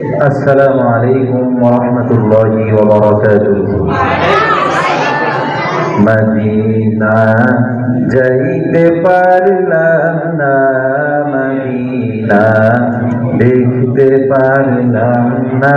السلام عليكم ورحمة الله وبركاته Medina যাইতে পারলাম না মদিনা দেখতে পারলাম না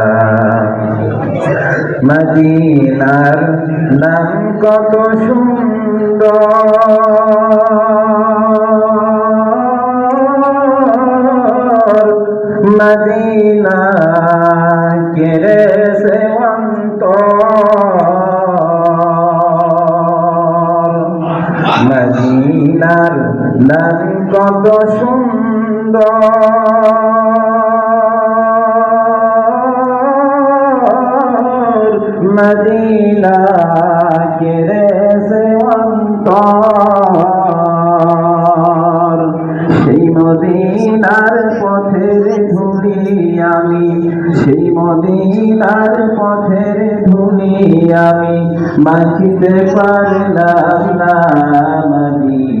মদিনার নাম কত সুন্দর। মদিনা কেরে সে মদিনার নাম কত সুন্দর। মদিনা কেরে সে অন্তর। সেই মদিনার পথের ধুলি আমি, সেই মদিনার পথের ধুলি আমি। মাখিতে পারলাম না মদিনা।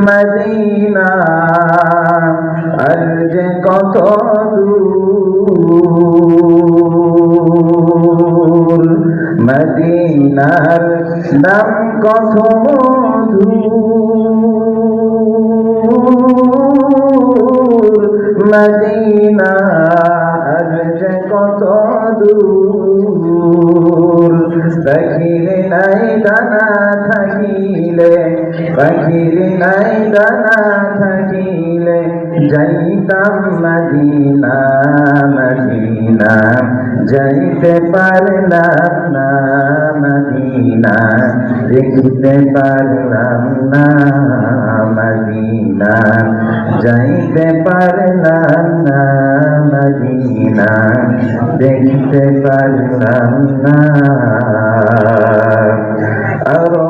মদিনা, আর যে কত দূর। মদিনার নাম কত দূর। মদিনা, আর যে কত দূর। পাখির নাই দানা থাকিলে পাখির নাই দানা থাকিলে যাইতাম মদিনা মদিনা যাইতে পারলাম না মদিনা দেখতে পারলাম না মদিনা, যাইতে পারলাম না মদিনা, দেখতে পারলাম না। আরও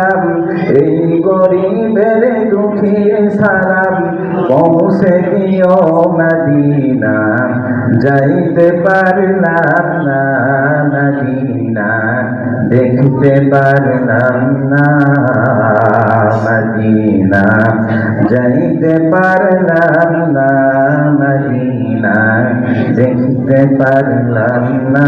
পৌঁছে দিও মদিনা, যাইতে পারলাম না মদিনা, দেখতে পারলাম না মদিনা, যাইতে পারলাম না মদিনা, দেখতে পারলাম না